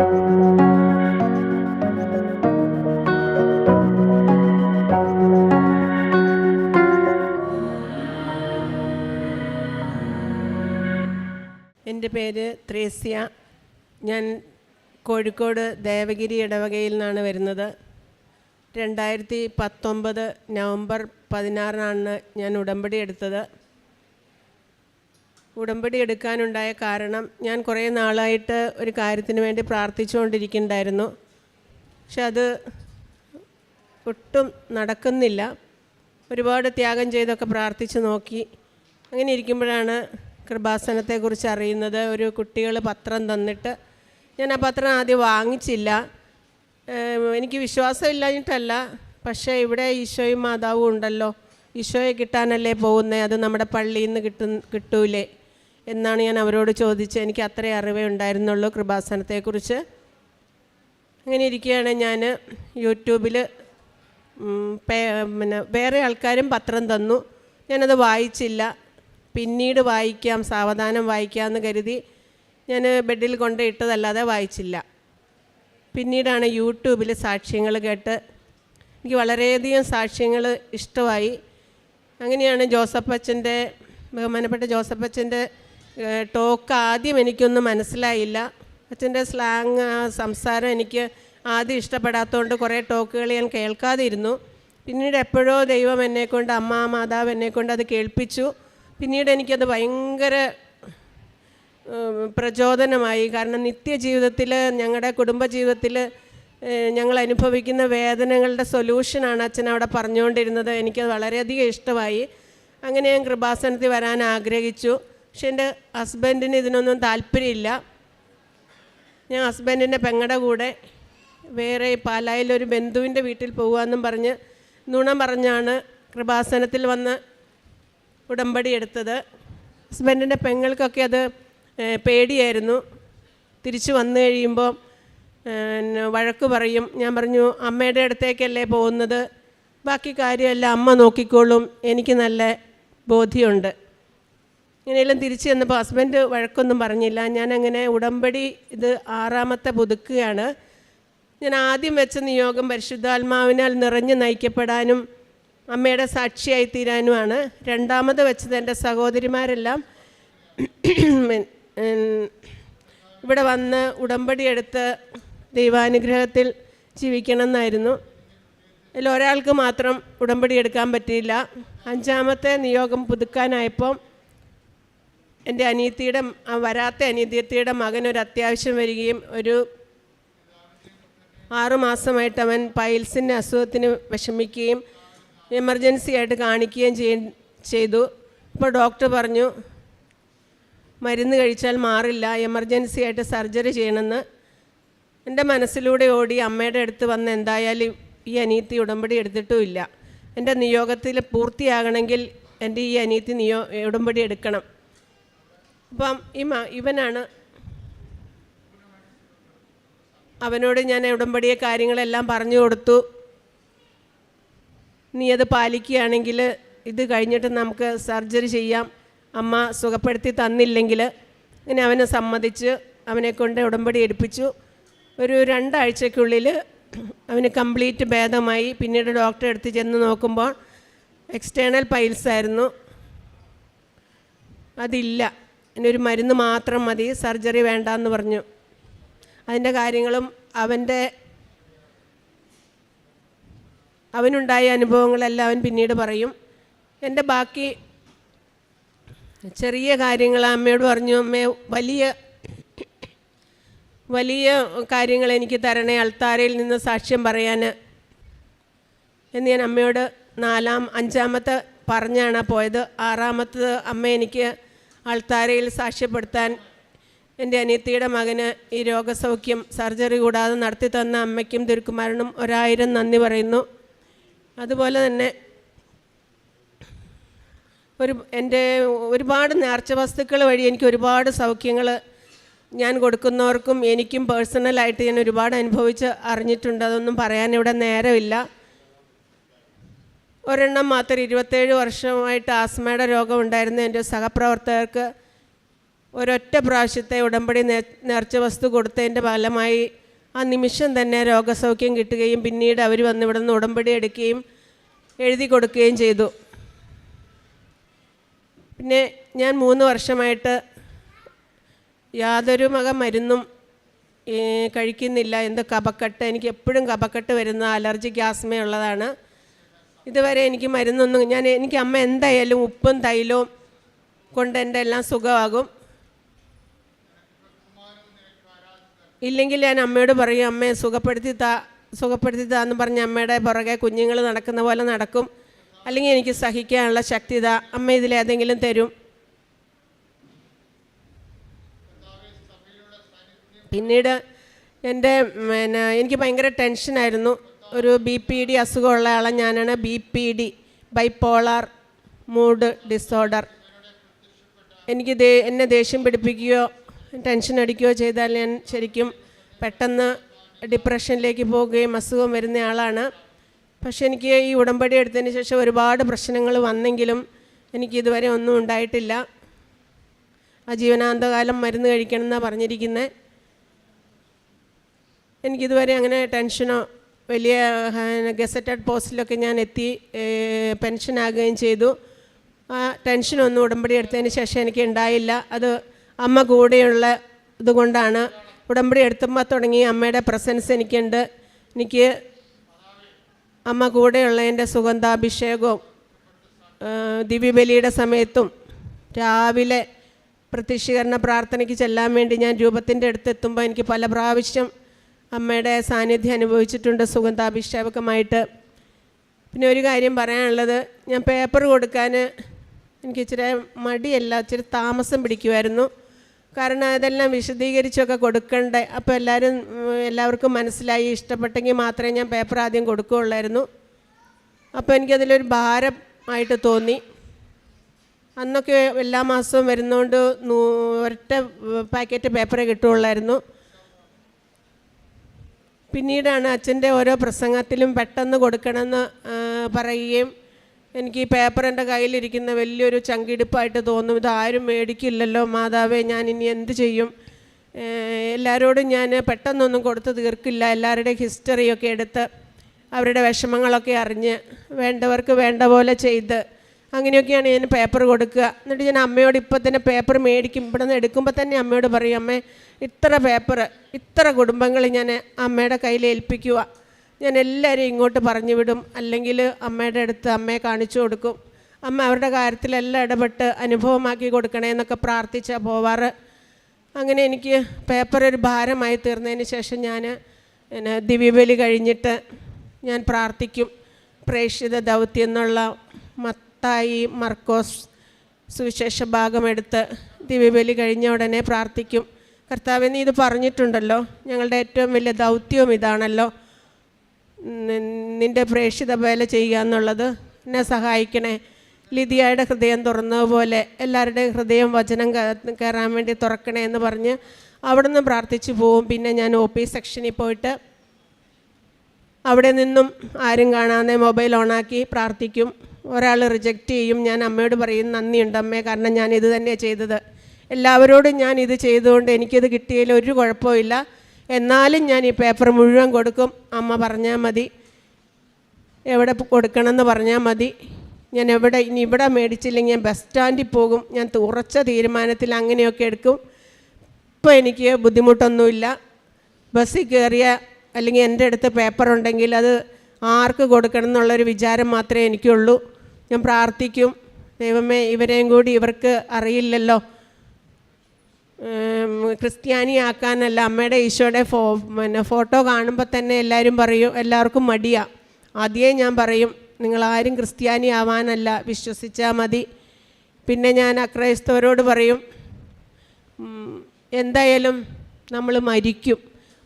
എന്റെ പേര് ത്രേസ്യ. ഞാൻ കോഴിക്കോട് ദേവഗിരി ഇടവകയിൽ നിന്നാണ് വരുന്നത്. രണ്ടായിരത്തി പത്തൊമ്പത് നവംബർ പതിനാറിനാണ് ഞാൻ ഉടമ്പടി എടുത്തത്. ഉടമ്പടി എടുക്കാനുണ്ടായ കാരണം ഞാൻ കുറേ നാളായിട്ട് ഒരു കാര്യത്തിന് വേണ്ടി പ്രാർത്ഥിച്ചുകൊണ്ടിരിക്കുന്നുണ്ടായിരുന്നു. പക്ഷെ അത് ഒട്ടും നടക്കുന്നില്ല. ഒരുപാട് ത്യാഗം ചെയ്തൊക്കെ പ്രാർത്ഥിച്ച് നോക്കി. അങ്ങനെ ഇരിക്കുമ്പോഴാണ് കൃപാസനത്തെക്കുറിച്ച് അറിയുന്നത്. ഒരു കുട്ടികൾ പത്രം തന്നിട്ട് ഞാൻ ആ പത്രം ആദ്യം വാങ്ങിച്ചില്ല. എനിക്ക് വിശ്വാസമില്ലാഞ്ഞിട്ടല്ല. പക്ഷേ ഇവിടെ ഈശോയും മാതാവും ഉണ്ടല്ലോ. ഈശോയെ കിട്ടാനല്ലേ പോകുന്നത് അത് നമ്മുടെ പള്ളിയിൽ നിന്ന് കിട്ടും കിട്ടൂലേ? എന്നാണ് ഞാൻ അവരോട് ചോദിച്ചത്. എനിക്ക് അത്രേ അറിവേ ഉണ്ടായിരുന്നുള്ളൂ കൃപാസനത്തെക്കുറിച്ച്. അങ്ങനെ ഇരിക്കുകയാണ് ഞാൻ യൂട്യൂബിൽ പിന്നെ വേറെ ആൾക്കാരും പത്രം തന്നു. ഞാനത് വായിച്ചില്ല. പിന്നീട് വായിക്കാം സാവധാനം വായിക്കാമെന്ന് കരുതി ഞാൻ ബെഡിൽ കൊണ്ട് ഇട്ടതല്ലാതെ വായിച്ചില്ല. പിന്നീടാണ് യൂട്യൂബിൽ സാക്ഷ്യങ്ങൾ കേട്ട് എനിക്ക് വളരെയധികം സാക്ഷ്യങ്ങൾ ഇഷ്ടമായി. അങ്ങനെയാണ് ജോസഫ് അച്ഛന്റെ ബഹുമാനപ്പെട്ട ജോസഫ് അച്ഛന്റെ ടോക്ക് ആദ്യം എനിക്കൊന്നും മനസ്സിലായില്ല. അച്ഛന്റെ സ്ലാങ് സംസാരം എനിക്ക് ആദ്യം ഇഷ്ടപ്പെടാത്തതുകൊണ്ട് കുറേ ടോക്കുകൾ ഞാൻ കേൾക്കാതിരുന്നു. പിന്നീട് എപ്പോഴോ ദൈവം എന്നെക്കൊണ്ട് അമ്മ മാതാവ് എന്നെക്കൊണ്ട് അത് കേൾപ്പിച്ചു. പിന്നീട് എനിക്കത് ഭയങ്കര പ്രചോദനമായി. കാരണം നിത്യജീവിതത്തിൽ ഞങ്ങളുടെ കുടുംബജീവിതത്തിൽ ഞങ്ങൾ അനുഭവിക്കുന്ന വേദനകളുടെ സൊല്യൂഷനാണ് അച്ഛൻ അവിടെ പറഞ്ഞുകൊണ്ടിരുന്നത്. എനിക്കത് വളരെയധികം ഇഷ്ടമായി. അങ്ങനെ ഞാൻ കൃപാസനത്തിൽ വരാൻ ആഗ്രഹിച്ചു. പക്ഷെ എന്റെ ഹസ്ബൻഡിന് ഇതിനൊന്നും താല്പര്യമില്ല. ഞാൻ ഹസ്ബൻഡിന്റെ പെങ്ങളുടെ കൂടെ വേറെ പാലായിലൊരു ബന്ധുവിന്റെ വീട്ടിൽ പോകുകയെന്നും പറഞ്ഞ് നുണ പറഞ്ഞാണ് കൃപാസനത്തിൽ വന്ന് ഉടമ്പടി എടുത്തത്. ഹസ്ബൻഡിന്റെ പെങ്ങൾക്കൊക്കെ അത് പേടിയായിരുന്നു. തിരിച്ചു വന്നു കഴിയുമ്പോൾ വഴക്ക് പറയും. ഞാൻ പറഞ്ഞു അമ്മയുടെ അടുത്തേക്കല്ലേ പോകുന്നത്? ബാക്കി കാര്യമെല്ലാം അമ്മ നോക്കിക്കോളും. എനിക്ക് നല്ല ബോധ്യമുണ്ട്. ഇങ്ങനെയെല്ലാം തിരിച്ചു ചെന്നപ്പോൾ ഹസ്ബൻഡ് വഴക്കൊന്നും പറഞ്ഞില്ല. ഞാൻ അങ്ങനെ ഉടമ്പടി ഇത് ആറാമത്തെ പുതുക്കുകയാണ്. ഞാൻ ആദ്യം വെച്ച നിയോഗം പരിശുദ്ധാത്മാവിനാൽ നിറഞ്ഞു നയിക്കപ്പെടാനും അമ്മയുടെ സാക്ഷിയായി തീരാനുമാണ്. രണ്ടാമത് വെച്ചത് എന്റെ സഹോദരിമാരെല്ലാം ഇവിടെ വന്ന് ഉടമ്പടി എടുത്ത് ദൈവാനുഗ്രഹത്തിൽ ജീവിക്കണം എന്നായിരുന്നു അതിൽ ഒരാൾക്ക് മാത്രം ഉടമ്പടി എടുക്കാൻ പറ്റിയില്ല. അഞ്ചാമത്തെ നിയോഗം പുതുക്കാനായപ്പോൾ എന്റെ അനിയത്തിയുടെ വരാത്ത അനിയത്തിയുടെ മകൻ ഒരു അത്യാവശ്യം വരികയും ഒരു ആറുമാസമായിട്ട് അവൻ പൈൽസിന്റെ അസുഖത്തിന് വിഷമിക്കുകയും എമർജൻസി ആയിട്ട് കാണിക്കുകയും ചെയ് ചെയ്തു. അപ്പോൾ ഡോക്ടർ പറഞ്ഞു മരുന്ന് കഴിച്ചാൽ മാറില്ല എമർജൻസി ആയിട്ട് സർജറി ചെയ്യണമെന്ന്. എന്റെ മനസ്സിലൂടെ ഓടി അമ്മയുടെ അടുത്ത് വന്ന് എന്തായാലും ഈ അനീതി ഉടമ്പടി എടുത്തിട്ടുമില്ല എന്റെ നിയോഗത്തിൽ പൂർത്തിയാകണമെങ്കിൽ എന്റെ ഈ അനീതി നിയോ ഉടമ്പടി എടുക്കണം. അപ്പം ഇമ ഇവനാണ് അവനോട് ഞാൻ ഉടമ്പടിയെ കാര്യങ്ങളെല്ലാം പറഞ്ഞു കൊടുത്തു. നീ അത് പാലിക്കുകയാണെങ്കിൽ ഇത് കഴിഞ്ഞിട്ട് നമുക്ക് സർജറി ചെയ്യാം. അമ്മ സുഖപ്പെടുത്തി തന്നില്ലെങ്കിൽ അങ്ങനെ അവനെ സമ്മതിച്ച് അവനെ കൊണ്ട് ഉടമ്പടി എടുപ്പിച്ചു. ഒരു രണ്ടാഴ്ചക്കുള്ളിൽ അവന് കംപ്ലീറ്റ് ഭേദമായി. പിന്നീട് ഡോക്ടറെ അടുത്ത് ചെന്ന് നോക്കുമ്പോൾ എക്സ്റ്റേണൽ പൈൽസ് ആയിരുന്നു അതില്ല. ഒരു മരുന്ന് മാത്രം മതി സർജറി വേണ്ട എന്ന് പറഞ്ഞു. അതിന്റെ കാര്യങ്ങളും അവന്റെ അവനുണ്ടായ അനുഭവങ്ങളെല്ലാം അവൻ പിന്നീട് പറയും. എന്റെ ബാക്കി ചെറിയ കാര്യങ്ങൾ അമ്മയോട് പറഞ്ഞു അമ്മേ വലിയ വലിയ കാര്യങ്ങൾ എനിക്ക് തരണേ അൾത്താരയിൽ നിന്ന് സാക്ഷ്യം പറയാൻ എന്ന് ഞാൻ അമ്മയോട് നാലാം അഞ്ചാമത്തെ പറഞ്ഞാണ് പോയത്. ആറാമത്തത് അമ്മ എനിക്ക് അൾത്താരയിൽ സാക്ഷ്യപ്പെടുത്താൻ എന്റെ അനിയത്തിയുടെ മകന് ഈ രോഗസൗഖ്യം സർജറി കൂടാതെ നടത്തി തന്ന അമ്മയ്ക്കും തിരുക്കുമാരനും ഒരായിരം നന്ദി പറയുന്നു. അതുപോലെ തന്നെ ഒരു എന്റെ ഒരുപാട് നേർച്ച വസ്തുക്കൾ വഴി എനിക്ക് ഒരുപാട് സൗഖ്യങ്ങൾ ഞാൻ കൊടുക്കുന്നവർക്കും എനിക്കും പേഴ്സണലായിട്ട് ഞാൻ ഒരുപാട് അനുഭവിച്ച് അറിഞ്ഞിട്ടുണ്ട്. അതൊന്നും പറയാൻ ഇവിടെ നേരമില്ല. ഒരെണ്ണം മാത്രം ഇരുപത്തേഴ് വർഷമായിട്ട് ആസ്മയുടെ രോഗം ഉണ്ടായിരുന്ന എന്റെ സഹപ്രവർത്തകർക്ക് ഒരൊറ്റ പ്രാവശ്യത്തെ ഉടമ്പടി നേർച്ച വസ്തു കൊടുത്തതിന്റെ ഫലമായി ആ നിമിഷം തന്നെ രോഗസൗഖ്യം കിട്ടുകയും പിന്നീട് അവർ വന്ന് ഇവിടെ നിന്ന് ഉടമ്പടി എടുക്കുകയും എഴുതി കൊടുക്കുകയും ചെയ്തു. പിന്നെ ഞാൻ മൂന്ന് വർഷമായിട്ട് യാതൊരു മക മരുന്നും കഴിക്കുന്നില്ല. എന്ത് കപക്കെട്ട് എനിക്ക് എപ്പോഴും കപക്കെട്ട് വരുന്ന അലർജിക്ക് ആസ്മയുള്ളതാണ്. ഇതുവരെ എനിക്ക് മരുന്നൊന്നും ഞാൻ എനിക്ക് അമ്മ എന്തായാലും ഉപ്പും തൈലവും കൊണ്ട് എന്റെ എല്ലാം സുഖമാകും. ഇല്ലെങ്കിൽ ഞാൻ അമ്മയോട് പറയും അമ്മയെ സുഖപ്പെടുത്തി താ സുഖപ്പെടുത്തി താ എന്ന് പറഞ്ഞ് അമ്മയുടെ പുറകെ കുഞ്ഞുങ്ങൾ നടക്കുന്ന പോലെ നടക്കും. അല്ലെങ്കിൽ എനിക്ക് സഹിക്കാനുള്ള ശക്തി താ അമ്മ ഇതിലേതെങ്കിലും തരും. പിന്നീട് എന്റെ പിന്നെ എനിക്ക് ഭയങ്കര ടെൻഷനായിരുന്നു. ഒരു ബി പി ഡി അസുഖമുള്ള ആളെ ഞാനാണ്. B P D bipolar mood disorder എനിക്ക് ദേ എന്നെ ദേഷ്യം പിടിപ്പിക്കുകയോ ടെൻഷൻ അടിക്കുകയോ ചെയ്താൽ ഞാൻ ശരിക്കും പെട്ടെന്ന് ഡിപ്രഷനിലേക്ക് പോവുകയും അസുഖം വരുന്ന ആളാണ്. പക്ഷേ എനിക്ക് ഈ ഉടമ്പടി എടുത്തതിന് ശേഷം ഒരുപാട് പ്രശ്നങ്ങൾ വന്നെങ്കിലും എനിക്ക് ഇതുവരെ ഒന്നും ഉണ്ടായിട്ടില്ല. ആ ജീവനാന്തകാലം മരുന്ന് കഴിക്കണം എന്നാണ് പറഞ്ഞിരിക്കുന്നത്. എനിക്കിതുവരെ അങ്ങനെ ടെൻഷനോ വലിയ ഗസറ്റഡ് പോസ്റ്റിലൊക്കെ ഞാൻ എത്തി പെൻഷനാകുകയും ചെയ്തു. ആ ടെൻഷനൊന്നും ഉടമ്പടി എടുത്തതിന് ശേഷം എനിക്ക് ഉണ്ടായില്ല. അത് അമ്മ കൂടെയുള്ള ഇതുകൊണ്ടാണ്. ഉടമ്പടി എടുത്തുമ്പോൾ തുടങ്ങി അമ്മയുടെ പ്രസൻസ് എനിക്കുണ്ട്. എനിക്ക് അമ്മ കൂടെയുള്ളതിന്റെ സുഗന്ധാഭിഷേകവും ദിവ്യബലിയുടെ സമയത്തും രാവിലെ പ്രത്യക്ഷീകരണ പ്രാർത്ഥനയ്ക്ക് ചെല്ലാൻ വേണ്ടി ഞാൻ രൂപത്തിന്റെ അടുത്ത് എത്തുമ്പോൾ എനിക്ക് പല പ്രാവശ്യം അമ്മയുടെ സാന്നിധ്യം അനുഭവിച്ചിട്ടുണ്ട് സുഗന്ധാഭിഷേകമായിട്ട് പിന്നെ ഒരു കാര്യം പറയാനുള്ളത് ഞാൻ പേപ്പർ കൊടുക്കാൻ എനിക്ക് ഇച്ചിരി മടിയല്ല ഇച്ചിരി താമസം പിടിക്കുമായിരുന്നു. കാരണം അതെല്ലാം വിശദീകരിച്ചൊക്കെ കൊടുക്കണ്ടേ അപ്പോൾ എല്ലാവരും എല്ലാവർക്കും മനസ്സിലായി ഇഷ്ടപ്പെട്ടെങ്കിൽ മാത്രമേ ഞാൻ പേപ്പർ ആദ്യം കൊടുക്കുകയുള്ളായിരുന്നു. അപ്പോൾ എനിക്കതിലൊരു ഭാരമായിട്ട് തോന്നി. അന്നൊക്കെ എല്ലാ മാസവും വരുന്നതുകൊണ്ട് ഒരൊറ്റ പാക്കറ്റ് പേപ്പറേ കിട്ടുകയുള്ളായിരുന്നു. പിന്നീടാണ് അച്ഛന്റെ ഓരോ പ്രസംഗത്തിലും പെട്ടെന്ന് കൊടുക്കണമെന്ന് പറയുകയും എനിക്ക് ഈ പേപ്പർ എന്റെ കയ്യിലിരിക്കുന്ന വലിയൊരു ചങ്കിടിപ്പായിട്ട് തോന്നും. ഇതാരും മേടിക്കില്ലല്ലോ മാതാവേ ഞാൻ ഇനി എന്ത് ചെയ്യും? എല്ലാവരോടും ഞാൻ പെട്ടെന്നൊന്നും കൊടുത്ത് തീർക്കില്ല. എല്ലാവരുടെയും ഹിസ്റ്ററിയൊക്കെ എടുത്ത് അവരുടെ വിഷമങ്ങളൊക്കെ അറിഞ്ഞ് വേണ്ടവർക്ക് വേണ്ട പോലെ ചെയ്ത് അങ്ങനെയൊക്കെയാണ് ഞാൻ പേപ്പർ കൊടുക്കുക. എന്നിട്ട് ഞാൻ അമ്മയോട് ഇപ്പം തന്നെ പേപ്പർ മേടിക്കും. ഇവിടെ നിന്ന് എടുക്കുമ്പോൾ തന്നെ അമ്മയോട് പറയും അമ്മേ ഇത്ര പേപ്പർ ഇത്ര കുടുംബങ്ങൾ ഞാൻ അമ്മയുടെ കയ്യിൽ ഏൽപ്പിക്കുക. ഞാൻ എല്ലാവരെയും ഇങ്ങോട്ട് പറഞ്ഞു വിടും. അല്ലെങ്കിൽ അമ്മയുടെ അടുത്ത് അമ്മയെ കാണിച്ചു കൊടുക്കും. അമ്മ അവരുടെ കാര്യത്തിലെല്ലാം ഇടപെട്ട് അനുഭവമാക്കി കൊടുക്കണേ എന്നൊക്കെ പ്രാർത്ഥിച്ചാൽ പോവാറ്. അങ്ങനെ എനിക്ക് പേപ്പർ ഒരു ഭാരമായി തീർന്നതിന് ശേഷം ഞാൻ പിന്നെ ദിവ്യബലി കഴിഞ്ഞിട്ട് ഞാൻ പ്രാർത്ഥിക്കും. പ്രേക്ഷിത ദൗത്യം എന്നുള്ള മത്തായി മർക്കോസ് സുവിശേഷ ഭാഗമെടുത്ത് ദിവ്യബലി കഴിഞ്ഞ ഉടനെ പ്രാർത്ഥിക്കും. കർത്താവ് നീ ഇത് പറഞ്ഞിട്ടുണ്ടല്ലോ. ഞങ്ങളുടെ ഏറ്റവും വലിയ ദൗത്യവും ഇതാണല്ലോ. നിന്റെ പ്രേക്ഷിത വേല ചെയ്യുക എന്നുള്ളത്. എന്നെ സഹായിക്കണേ. ലിതിയായുടെ ഹൃദയം തുറന്നതുപോലെ എല്ലാവരുടെയും ഹൃദയം വചനം കയറാൻ വേണ്ടി തുറക്കണേ എന്ന് പറഞ്ഞ് അവിടുന്ന് പ്രാർത്ഥിച്ചു പോവും. പിന്നെ ഞാൻ ഒ പി സെക്ഷനിൽ പോയിട്ട് അവിടെ നിന്നും ആരും കാണാതെ മൊബൈൽ ഓണാക്കി പ്രാർത്ഥിക്കും. ഒരാൾ റിജക്റ്റ് ചെയ്യും. ഞാൻ അമ്മയോട് പറയും നന്ദിയുണ്ട് അമ്മേ കാരണം ഞാൻ ഇത് തന്നെയാണ് ചെയ്തത്. എല്ലാവരോടും ഞാൻ ഇത് ചെയ്തുകൊണ്ട് എനിക്കിത് കിട്ടിയതിൽ ഒരു കുഴപ്പമില്ല എന്നാലും ഞാൻ ഈ പേപ്പർ മുഴുവൻ കൊടുക്കും. അമ്മ പറഞ്ഞാൽ മതി. എവിടെ കൊടുക്കണമെന്ന് പറഞ്ഞാൽ മതി. ഞാൻ എവിടെ ഇനി ഇവിടെ മേടിച്ചില്ലെങ്കിൽ ഞാൻ ബസ് സ്റ്റാൻഡിൽ പോകും. ഞാൻ ഉറച്ച തീരുമാനത്തിൽ അങ്ങനെയൊക്കെ എടുക്കും. ഇപ്പോൾ എനിക്ക് ബുദ്ധിമുട്ടൊന്നുമില്ല. ബസ്സിൽ കയറിയ അല്ലെങ്കിൽ എന്റെ അടുത്ത് പേപ്പർ ഉണ്ടെങ്കിൽ അത് ആർക്ക് കൊടുക്കണം എന്നുള്ളൊരു വിചാരം മാത്രമേ എനിക്കുള്ളൂ. ഞാൻ പ്രാർത്ഥിക്കും. ദൈവമേ ഇവരെയും കൂടി ഇവർക്ക് അറിയില്ലല്ലോ. ക്രിസ്ത്യാനിയാക്കാനല്ല അമ്മയുടെ ഈശോയുടെ ഫോ പിന്നെ ഫോട്ടോ കാണുമ്പോൾ തന്നെ എല്ലാവരും പറയും എല്ലാവർക്കും മടിയാ. ആദ്യമേ ഞാൻ പറയും നിങ്ങളാരും ക്രിസ്ത്യാനി ആവാനല്ല വിശ്വസിച്ചാൽ മതി. പിന്നെ ഞാൻ അക്രൈസ്തവരോട് പറയും എന്തായാലും നമ്മൾ മരിക്കും.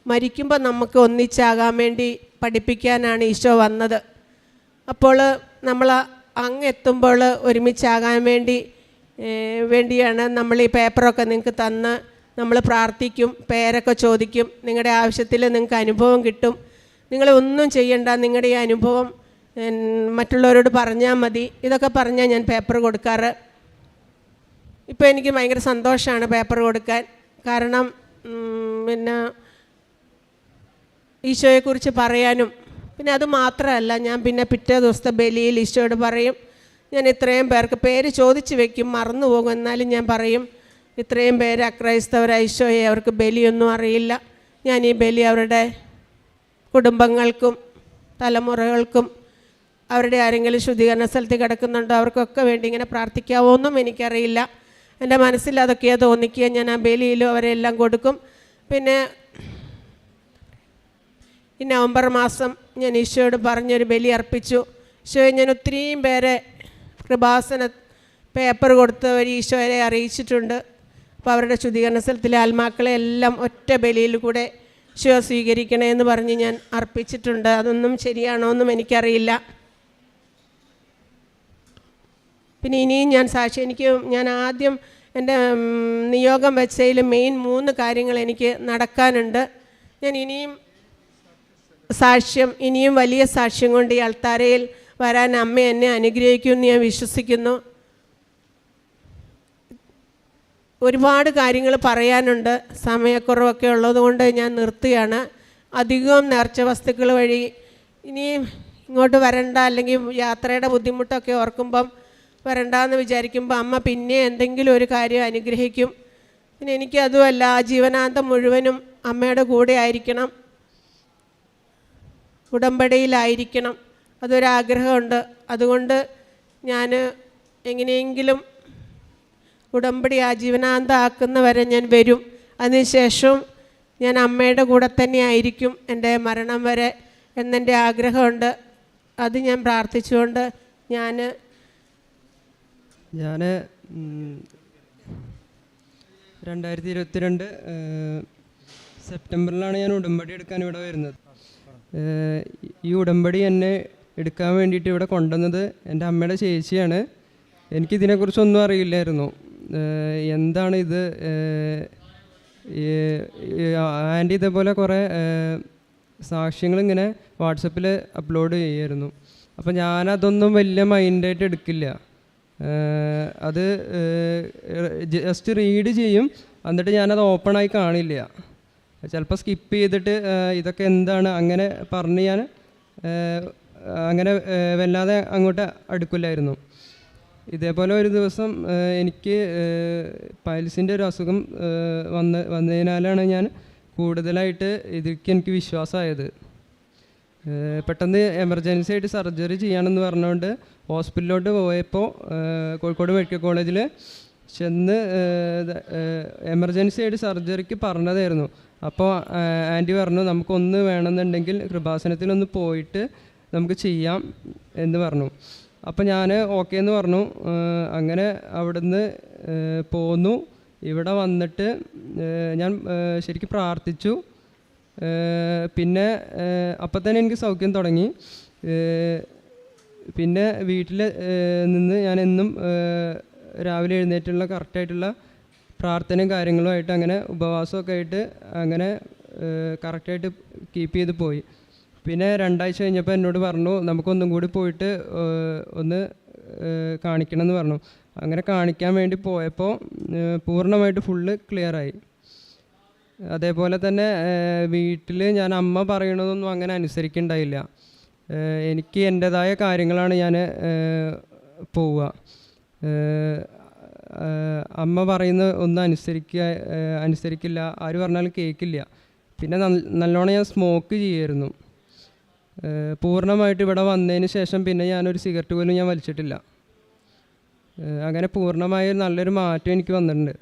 മരിക്കുമ്പോൾ നമുക്ക് ഒന്നിച്ചാകാൻ വേണ്ടി പഠിപ്പിക്കാനാണ് ഈശോ വന്നത്. അപ്പോൾ നമ്മൾ അങ്ങെത്തുമ്പോൾ ഒരുമിച്ചാകാൻ വേണ്ടി വേണ്ടിയാണ് നമ്മൾ ഈ പേപ്പറൊക്കെ നിങ്ങൾക്ക് തന്ന് നമ്മൾ പ്രാർത്ഥിക്കും പേരൊക്കെ ചോദിക്കും നിങ്ങളുടെ ആവശ്യത്തിൽ നിങ്ങൾക്ക് അനുഭവം കിട്ടും. നിങ്ങൾ ഒന്നും ചെയ്യണ്ട നിങ്ങളുടെ ഈ അനുഭവം മറ്റുള്ളവരോട് പറഞ്ഞാൽ മതി. ഇതൊക്കെ പറഞ്ഞാൽ ഞാൻ പേപ്പർ കൊടുക്കാറ്. ഇപ്പോൾ എനിക്ക് ഭയങ്കര സന്തോഷമാണ് പേപ്പർ കൊടുക്കാൻ. കാരണം പിന്നെ ഈശോയെക്കുറിച്ച് പറയാനും പിന്നെ അത് മാത്രമല്ല ഞാൻ പിന്നെ പിറ്റേ ദിവസത്തെ ബലിയിൽ ഈശോയോട് പറയും ഞാൻ ഇത്രയും പേർക്ക് പേര് ചോദിച്ചു വെക്കും മറന്നു പോകും. എന്നാലും ഞാൻ പറയും ഇത്രയും പേര് അക്രൈസ്തവർ ഈശോയെ അവർക്ക് ബലിയൊന്നും അറിയില്ല. ഞാൻ ഈ ബലി അവരുടെ കുടുംബങ്ങൾക്കും തലമുറകൾക്കും അവരുടെ ആരെങ്കിലും ശുദ്ധീകരണ സ്ഥലത്ത് കിടക്കുന്നുണ്ടോ അവർക്കൊക്കെ വേണ്ടി ഇങ്ങനെ പ്രാർത്ഥിക്കാവോ എന്നും എനിക്കറിയില്ല. എന്റെ മനസ്സിൽ അതൊക്കെയാണ് തോന്നിക്കുക. ഞാൻ ആ ബലിയിലും അവരെല്ലാം കൊടുക്കും. പിന്നെ ഈ നവംബർ മാസം ഞാൻ ഈശോയോട് പറഞ്ഞൊരു ബലി അർപ്പിച്ചു. ഈശോയെ ഞാൻ ഒത്തിരിയും പേരെ കൃപാസന പേപ്പർ കൊടുത്തവർ ഈശോയെ അറിയിച്ചിട്ടുണ്ട്. അപ്പോൾ അവരുടെ ശുദ്ധീകരണ സ്ഥലത്തിലെ ആത്മാക്കളെ എല്ലാം ഒറ്റ ബലിയിൽ കൂടെ ഈശോ സ്വീകരിക്കണേ എന്ന് പറഞ്ഞ് ഞാൻ അർപ്പിച്ചിട്ടുണ്ട്. അതൊന്നും ശരിയാണോ എന്നും എനിക്കറിയില്ല. പിന്നെ ഇനിയും ഞാൻ സാക്ഷി എനിക്ക് ഞാൻ ആദ്യം എന്റെ നിയോഗം വെച്ചതിൽ മെയിൻ മൂന്ന് കാര്യങ്ങൾ എനിക്ക് നടക്കാനുണ്ട്. ഞാൻ ഇനിയും സാക്ഷ്യം ഇനിയും വലിയ സാക്ഷ്യം കൊണ്ട് ഈ അൾത്താരയിൽ വരാൻ അമ്മ എന്നെ അനുഗ്രഹിക്കുമെന്ന് ഞാൻ വിശ്വസിക്കുന്നു. ഒരുപാട് കാര്യങ്ങൾ പറയാനുണ്ട്. സമയക്കുറവൊക്കെ ഉള്ളതുകൊണ്ട് ഞാൻ നിർത്തുകയാണ്. അധികവും നേർച്ച വസ്തുക്കൾ വഴി ഇനിയും ഇങ്ങോട്ട് വരണ്ട അല്ലെങ്കിൽ യാത്രയുടെ ബുദ്ധിമുട്ടൊക്കെ ഓർക്കുമ്പം വരണ്ടെന്ന് വിചാരിക്കുമ്പോൾ അമ്മ പിന്നെ എന്തെങ്കിലും ഒരു കാര്യം അനുഗ്രഹിക്കും. പിന്നെ എനിക്കതുമല്ല ആ ജീവനാന്തം മുഴുവനും അമ്മയുടെ കൂടെ ആയിരിക്കണം. ഉടമ്പടിയിലായിരിക്കണം. അതൊരാഗ്രഹമുണ്ട്. അതുകൊണ്ട് ഞാൻ എങ്ങനെയെങ്കിലും ഉടമ്പടി ആജീവനാന്തമാക്കുന്നവരെ ഞാൻ വരും. അതിനുശേഷം ഞാൻ അമ്മയുടെ കൂടെ തന്നെ ആയിരിക്കും എന്റെ മരണം വരെ എന്നെന്റെ ആഗ്രഹമുണ്ട്. അത് ഞാൻ പ്രാർത്ഥിച്ചുകൊണ്ട് ഞാൻ ഞാൻ രണ്ടായിരത്തി ഇരുപത്തിരണ്ട് സെപ്റ്റംബറിലാണ് ഞാൻ ഉടമ്പടി എടുക്കാൻ ഇവിടെ വരുന്നത്. ഈ ഉടമ്പടി എന്നെ എടുക്കാൻ വേണ്ടിയിട്ട് ഇവിടെ കൊണ്ടുവന്നത് എന്റെ അമ്മയുടെ ചേച്ചിയാണ്. എനിക്കിതിനെക്കുറിച്ചൊന്നും അറിയില്ലായിരുന്നു. എന്താണ് ഇത്? ആന്റി ഇതേപോലെ കുറേ സാക്ഷ്യങ്ങളിങ്ങനെ വാട്സപ്പിൽ അപ്ലോഡ് ചെയ്യായിരുന്നു. അപ്പോൾ ഞാനതൊന്നും വലിയ മൈൻഡായിട്ട് എടുക്കില്ല. അത് ജസ്റ്റ് റീഡ് ചെയ്യും. എന്നിട്ട് ഞാനത് ഓപ്പണായി കാണില്ല. ചിലപ്പോൾ സ്കിപ്പ് ചെയ്തിട്ട് ഇതൊക്കെ എന്താണ് അങ്ങനെ പറഞ്ഞ് ഞാൻ അങ്ങനെ വല്ലാതെ അങ്ങോട്ട് അടുക്കില്ലായിരുന്നു. ഇതേപോലെ ഒരു ദിവസം എനിക്ക് പൈൽസിന്റെ ഒരു അസുഖം വന്ന് വന്നതിനാലാണ് ഞാൻ കൂടുതലായിട്ട് ഇതിലേക്ക് എനിക്ക് വിശ്വാസമായത്. പെട്ടെന്ന് എമർജൻസി ആയിട്ട് സർജറി ചെയ്യണമെന്ന് പറഞ്ഞുകൊണ്ട് ഹോസ്പിറ്റലിലോട്ട് പോയപ്പോൾ കോഴിക്കോട് മെഡിക്കൽ കോളേജിൽ ചെന്ന് എമർജൻസി ആയിട്ട് സർജറിക്ക് പറഞ്ഞതായിരുന്നു. അപ്പോൾ ആന്റി പറഞ്ഞു നമുക്കൊന്ന് വേണമെന്നുണ്ടെങ്കിൽ കൃപാസനത്തിലൊന്ന് പോയിട്ട് നമുക്ക് ചെയ്യാം എന്ന് പറഞ്ഞു. അപ്പോൾ ഞാൻ ഓക്കെ എന്ന് പറഞ്ഞു. അങ്ങനെ അവിടുന്ന് പോന്നു. ഇവിടെ വന്നിട്ട് ഞാൻ ശരിക്കും പ്രാർത്ഥിച്ചു. പിന്നെ അപ്പം തന്നെ എനിക്ക് സൗഖ്യം തുടങ്ങി. പിന്നെ വീട്ടിൽ നിന്ന് ഞാൻ എന്നും രാവിലെ എഴുന്നേറ്റുള്ള കറക്റ്റായിട്ടുള്ള പ്രാർത്ഥനയും കാര്യങ്ങളുമായിട്ട് അങ്ങനെ ഉപവാസമൊക്കെ ആയിട്ട് അങ്ങനെ കറക്റ്റായിട്ട് കീപ്പ് ചെയ്ത് പോയി. പിന്നെ രണ്ടാഴ്ച കഴിഞ്ഞപ്പോൾ എന്നോട് പറഞ്ഞു നമുക്കൊന്നും കൂടി പോയിട്ട് ഒന്ന് കാണിക്കണം എന്ന് പറഞ്ഞു. അങ്ങനെ കാണിക്കാൻ വേണ്ടി പോയപ്പോൾ പൂർണമായിട്ട് ഫുള്ള് ക്ലിയറായി അതേപോലെ തന്നെ വീട്ടിൽ ഞാൻ അമ്മ പറയണതൊന്നും അങ്ങനെ അനുസരിക്കുന്നുണ്ടായില്ല എനിക്ക് എന്റെതായ കാര്യങ്ങളാണ് ഞാൻ പോവുക. അമ്മ പറയുന്ന ഒന്നും അനുസരിക്കുക അനുസരിക്കില്ല. ആര് പറഞ്ഞാലും കേൾക്കില്ല പിന്നെ നല്ലോണം ഞാൻ സ്മോക്ക് ചെയ്യായിരുന്നു. പൂർണമായിട്ട് ഇവിടെ വന്നതിന് ശേഷം പിന്നെ ഞാനൊരു സിഗരറ്റ് പോലും ഞാൻ വലിച്ചിട്ടില്ല. അങ്ങനെ പൂർണമായ നല്ലൊരു മാറ്റം എനിക്ക് വന്നിട്ടുണ്ട്.